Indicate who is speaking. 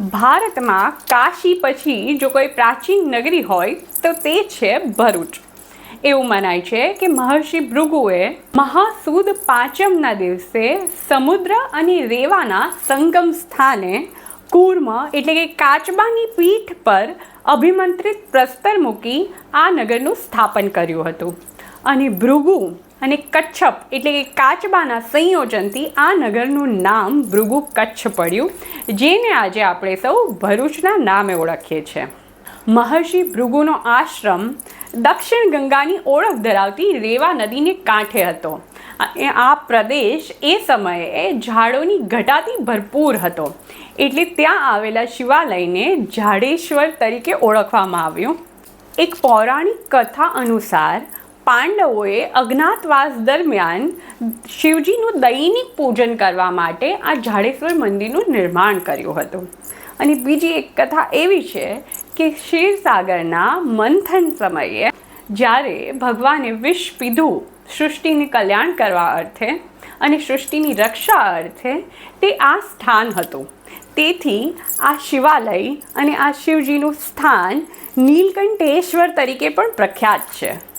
Speaker 1: ભારતમાં કાશી પછી જો કોઈ પ્રાચીન નગરી હોય, તો તે છે ભરૂચ. એવું મનાય છે કે મહર્ષિ ભૃગુએ મહાસુદ પાંચમના દિવસે સમુદ્ર અને રેવાના સંગમ સ્થાને કૂર્મ એટલે કે કાચબાની પીઠ પર અભિમંત્રિત પ્રસ્તર મૂકી આ નગરનું સ્થાપન કર્યું હતું. અને ભૃગુ અને કચ્છપ એટલે કે કાચબાના સંયોજનથી આ નગરનું નામ ભૃગુ કચ્છ પડ્યું, જેને આજે આપણે સૌ ભરૂચના નામે ઓળખીએ છીએ. મહર્ષિ ભૃગુનો આશ્રમ દક્ષિણ ગંગાની ઓળખ ધરાવતી રેવા નદીને કાંઠે હતો. આ પ્રદેશ એ સમયે ઝાડોની ઘટાથી ભરપૂર હતો. એટલે ત્યાં આવેલા શિવાલયને ઝાડેશ્વર તરીકે ઓળખવામાં આવ્યું. એક પૌરાણિક કથા અનુસાર પાંડવોએ અજ્ઞાતવાસ દરમિયાન શિવજીનું દૈનિક પૂજન કરવા માટે આ જાડેશ્વર મંદિરનું નિર્માણ કર્યું હતું. અને બીજી એક કથા એવી છે કે ક્ષીરસાગરના મંથન સમયે જ્યારે ભગવાને વિષ પીધું સૃષ્ટિને કલ્યાણ કરવા અર્થે અને સૃષ્ટિની રક્ષા અર્થે તે આ સ્થાન હતું. તેથી આ શિવાલય અને આ શિવજીનું સ્થાન નીલકંઠેશ્વર તરીકે પણ પ્રખ્યાત છે.